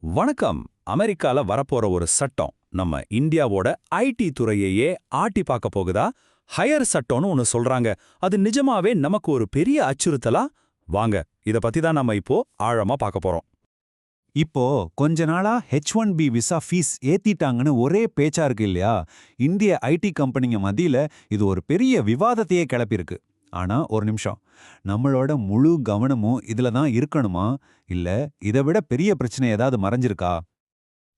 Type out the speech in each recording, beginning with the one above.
வணக்கம். அமெரிக்கால வரப்போற ஒரு சட்டம். நம்ம இந்தியாவோட ஐடி துறையையே ஆட்டி பார்க்க போகுதா? ஹையர் சட்டம்னு ஒன்னு சொல்றாங்க. அது நிஜமாவே நமக்கு ஒரு பெரிய அச்சுறுத்தலா? வாங்க இத பத்தி தான் நம்ம இப்போ ஆழமா பார்க்க போறோம். இப்போ கொஞ்ச நாளா H one B visa fees ஏத்திட்டாங்கன்னு ஒரே பேச்சா இருக்கு இல்லையா? இந்திய ஐடி கம்பெனிங்க மத்தியில இது ஒரு பெரிய விவாதத்தையே கிளப்பியிருக்கு. ஆனா ஒரு நிமிஷம். நம்மளோட முழு கவனமும் இதுல தான் இருக்கணுமா? இல்ல இதை விட பெரிய பிரச்சனை ஏதாவது மறைஞ்சிருக்கா?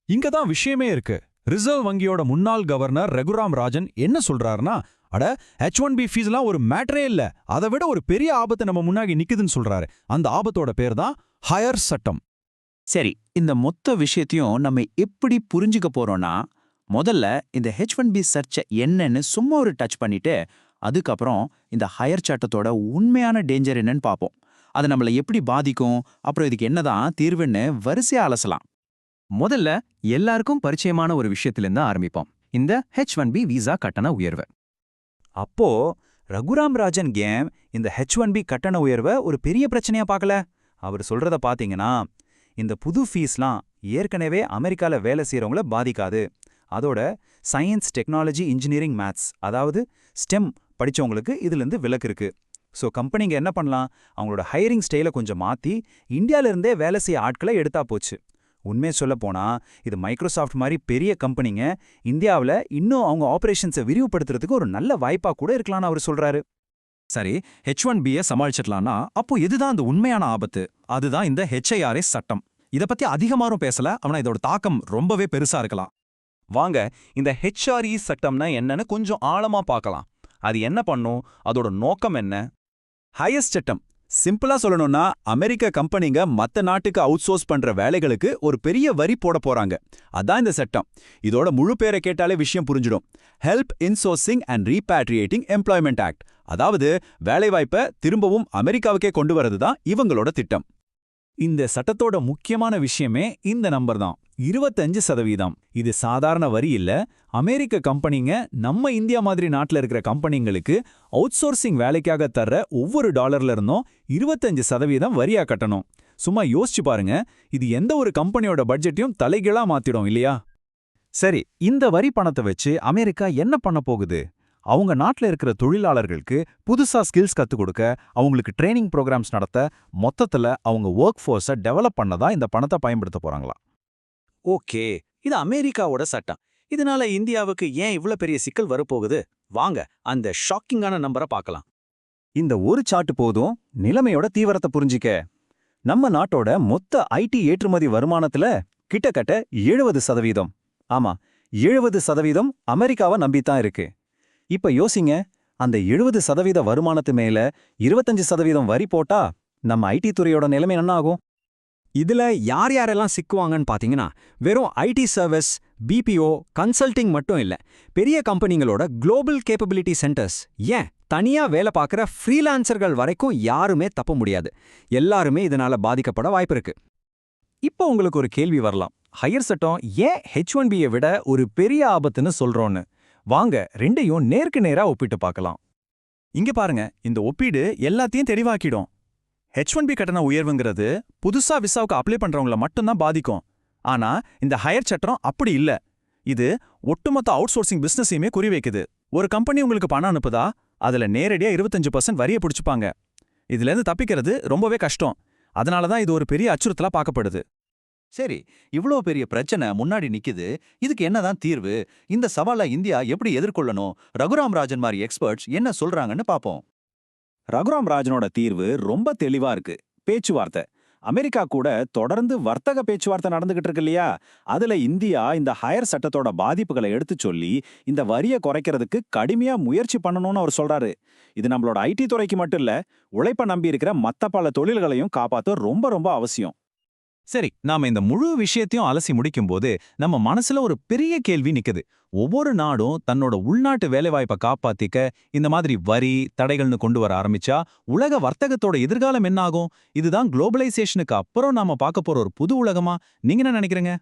இங்க தான் விஷயமே இருக்கு. ரிசர்வ் வங்கியோட முன்னாள் கவர்னர் ரகுராம் ராஜன் என்ன சொல்றாருன்னா அட ஹெச் ஒன் பி ஃபீஸ்லாம் ஒரு மேட்டரே இல்ல. அதை விட ஒரு பெரிய ஆபத்து நம்ம முன்னாடி நிக்குதுன்னு சொல்றாரு. அந்த ஆபத்தோட பேர் தான் ஹையர் சட்டம். சரி இந்த மொத்த விஷயத்தையும் நம்ம எப்படி புரிஞ்சுக்க போறோம்னா முதல்ல இந்த ஹெச் ஒன் பி சர்ச்சை என்னன்னு சும்மா ஒரு டச் பண்ணிட்டு அதுக்கப்புறம் இந்த ஹையர் சட்டத்தோட உண்மையான டேஞ்சர் என்னன்னு பார்ப்போம். அது நம்மளை எப்படி பாதிக்கும்? அப்புறம் இதுக்கு என்னதான் தீர்வுன்னு வரிசையா அலசலாம். முதல்ல எல்லாருக்கும் பரிச்சயமான ஒரு விஷயத்திலிருந்து ஆரம்பிப்போம். இந்த ஹெச் ஒன் பி விசா கட்டண உயர்வு. அப்போ ரகுராம் ராஜன் கேம் இந்த ஹெச் ஒன் பி கட்டண உயர்வை ஒரு பெரிய பிரச்சனையா பார்க்கல? அவர் சொல்றத பாத்தீங்கன்னா இந்த புது ஃபீஸ்லாம் ஏற்கனவே அமெரிக்கால வேலை செய்றவங்கள பாதிக்காது. அதோட சயின்ஸ் டெக்னாலஜி இன்ஜினியரிங் மேத்ஸ் அதாவது ஸ்டெம் படிச்சவங்களுக்கு இதுலேருந்து விலக்கு இருக்கு. ஸோ கம்பெனிங்க என்ன பண்ணலாம்? அவங்களோட ஹையரிங் ஸ்டைலை கொஞ்சம் மாற்றி இந்தியால இருந்தே வேலை செய்ய ஆட்களை எடுத்தா போச்சு. உண்மையை சொல்லப்போனால் போனா இது மைக்ரோசாஃப்ட் மாதிரி பெரிய கம்பெனிங்க இந்தியாவில் இன்னும் அவங்க ஆப்ரேஷன்ஸை விரிவுபடுத்துறதுக்கு ஒரு நல்ல வாய்ப்பா கூட இருக்கலாம்னு அவர் சொல்றாரு. சரி ஹெச் ஒன் பியை சமாளிச்சிடலாம்னா அப்போ இதுதான் அந்த உண்மையான ஆபத்து. அதுதான் இந்த ஹெச்ஐஆர்எஸ் சட்டம். இத பத்தி அதிகமாரும் பேசல ஆனால் இதோட தாக்கம் ரொம்பவே பெருசா இருக்கலாம். வாங்க இந்த ஹெச்ஆர்இ சட்டம்னா என்னன்னு கொஞ்சம் ஆழமா பார்க்கலாம். அது என்ன பண்ணும்? அதோட நோக்கம் என்ன? ஹையஸ்ட் சட்டம். சிம்பிளா சொல்லணும்னா அமெரிக்க கம்பெனிங்க மத்த நாட்டுக்கு அவுட்சோர்ஸ் பண்ற வேலைகளுக்கு ஒரு பெரிய வரி போட போறாங்க. அதான் இந்த சட்டம். இதோட முழு பேரை கேட்டாலே விஷயம் புரிஞ்சிடும். Help insourcing and repatriating employment act அதாவது வேலைவாய்ப்பை திரும்பவும் அமெரிக்காவுக்கே கொண்டு வரது தான் இவங்களோட திட்டம். இந்த சட்டத்தோட முக்கியமான விஷயமே இந்த நம்பர் தான். இருபத்தஞ்சு சதவீதம். இது சாதாரண வரி இல்ல. அமெரிக்க கம்பெனிங்க நம்ம இந்தியா மாதிரி நாட்டுல இருக்கிற கம்பெனிங்களுக்கு அவுட்சோர்சிங் வேலைக்காக தர்ற ஒவ்வொரு டாலர்ல இருந்தும் இருபத்தஞ்சு சதவீதம் வரியா கட்டணும். சும்மா யோசிச்சு பாருங்க. இது எந்த ஒரு கம்பெனியோட பட்ஜெட்டையும் தலைகீழா மாத்திடும் இல்லையா? சரி இந்த வரி பணத்தை வச்சு அமெரிக்கா என்ன பண்ண போகுது? அவங்க நாட்டில் இருக்கிற தொழிலாளர்களுக்கு புதுசா ஸ்கில்ஸ் கத்துக் கொடுக்க அவங்களுக்கு ட்ரைனிங் ப்ரோக்ராம்ஸ் நடத்த மொத்தத்துல அவங்க ஒர்க் ஃபோர்ஸை டெவலப் பண்ணதா இந்த பணத்தை பயன்படுத்த போறாங்களா ஓகே இது அமெரிக்காவோட சட்டம். இதனால இந்தியாவுக்கு ஏன் இவ்ளோ பெரிய சிக்கல் வரப்போகுது? வாங்க அந்த ஷாக்கிங்கான நம்பரை பார்க்கலாம். இந்த ஒரு சாட்டு போதும் நிலைமையோட தீவிரத்தை புரிஞ்சிக்க. நம்ம நாட்டோட மொத்த ஐடி ஏற்றுமதி வருமானத்துல கிட்டத்தட்ட எழுபது சதவீதம். ஆமா எழுபது சதவீதம் அமெரிக்காவை நம்பித்தான் இருக்கு. இப்ப யோசிங்க அந்த எழுபது சதவீத வருமானத்து மேல இருபத்தஞ்சு சதவீதம் வரி போட்டா நம்ம ஐடி துறையோட நிலைமை என்ன ஆகும்? இதுல யார் யாரெல்லாம் சிக்குவாங்கன்னு பாத்தீங்கன்னா வெறும் ஐடி சர்வீஸ் பிபிஓ கன்சல்டிங் மட்டும் இல்ல பெரிய கம்பெனிங்களோட குளோபல் கேப்பபிலிட்டி சென்டர்ஸ் ஏன் தனியா வேலை பார்க்குற ஃப்ரீலான்சர்கள் வரைக்கும் யாருமே தப்ப முடியாது. எல்லாருமே இதனால பாதிக்கப்பட வாய்ப்பு இருக்கு. இப்போ உங்களுக்கு ஒரு கேள்வி வரலாம். ஹையர் சட்டம் ஏன் ஹெச் ஒன் பியை விட ஒரு பெரிய ஆபத்துன்னு சொல்கிறோன்னு வாங்க ரெண்டையும் நேருக்கு நேரா ஒப்பிட்டு பார்க்கலாம். இங்க பாருங்க இந்த ஒப்பீடு எல்லாத்தையும் தெளிவாக்கிடும். ஹெச் ஒன் பி கட்டண உயர்வுங்கிறது புதுசா விசாவுக்கு அப்ளை பண்றவங்கள மட்டும்தான் பாதிக்கும். ஆனா இந்த ஹையர் சட்டம் அப்படி இல்ல. இது ஒட்டுமொத்த அவுட் சோர்சிங் பிசினஸையுமே குறிவைக்குது. ஒரு கம்பெனி உங்களுக்கு பணம் அனுப்புதா? அதுல நேரடியா இருபத்தஞ்சு பர்சன்ட் வரிய பிடிச்சுப்பாங்க. இதுல இருந்து தப்பிக்கிறது ரொம்பவே கஷ்டம். அதனால தான் இது ஒரு பெரிய அச்சுறுத்தலா பார்க்கப்படுது. சரி இவ்ளோ பெரிய பிரச்சனை முன்னாடி நிக்குது. இதுக்கு என்னதான் தீர்வு? இந்த சவாலை இந்தியா எப்படி எதிர்கொள்ளணும்? ரகுராம் ராஜன் மாதிரி எக்ஸ்பர்ட்ஸ் என்ன சொல்றாங்கன்னு பாப்போம். ரகுராம் ராஜனோட தீர்வு ரொம்ப தெளிவா இருக்கு. பேச்சுவார்த்தை. அமெரிக்கா கூட தொடர்ந்து வர்த்தக பேச்சுவார்த்தை நடந்துகிட்டு இருக்கு இல்லையா? அதுல இந்தியா இந்த ஹையர் சட்டத்தோட பாதிப்புகளை எடுத்து சொல்லி இந்த வரியை குறைக்கிறதுக்கு கடுமையா முயற்சி பண்ணணும்னு அவர் சொல்றாரு. இது நம்மளோட ஐடி துறைக்கு மட்டும் இல்ல உழைப்ப நம்பி இருக்கிற மத்த பல தொழில்களையும் காப்பாற்ற ரொம்ப ரொம்ப அவசியம். சரி நாம இந்த முழு விஷயத்தையும் அலசி முடிக்கும்போது நம்ம மனசுல ஒரு பெரிய கேள்வி நிக்குது. ஒவ்வொரு நாடும் தன்னோட உள்நாட்டு வேலைவாய்ப்பை காப்பாத்திக்க இந்த மாதிரி வரி தடைகள்னு கொண்டு வர ஆரம்பிச்சா உலக வர்த்தகத்தோட எதிர்காலம் என்ன ஆகும் இதுதான் குளோபலைசேஷனுக்கு அப்புறம் நாம பார்க்க போற ஒரு புது உலகமா? நீங்க என்ன நினைக்கிறீங்க?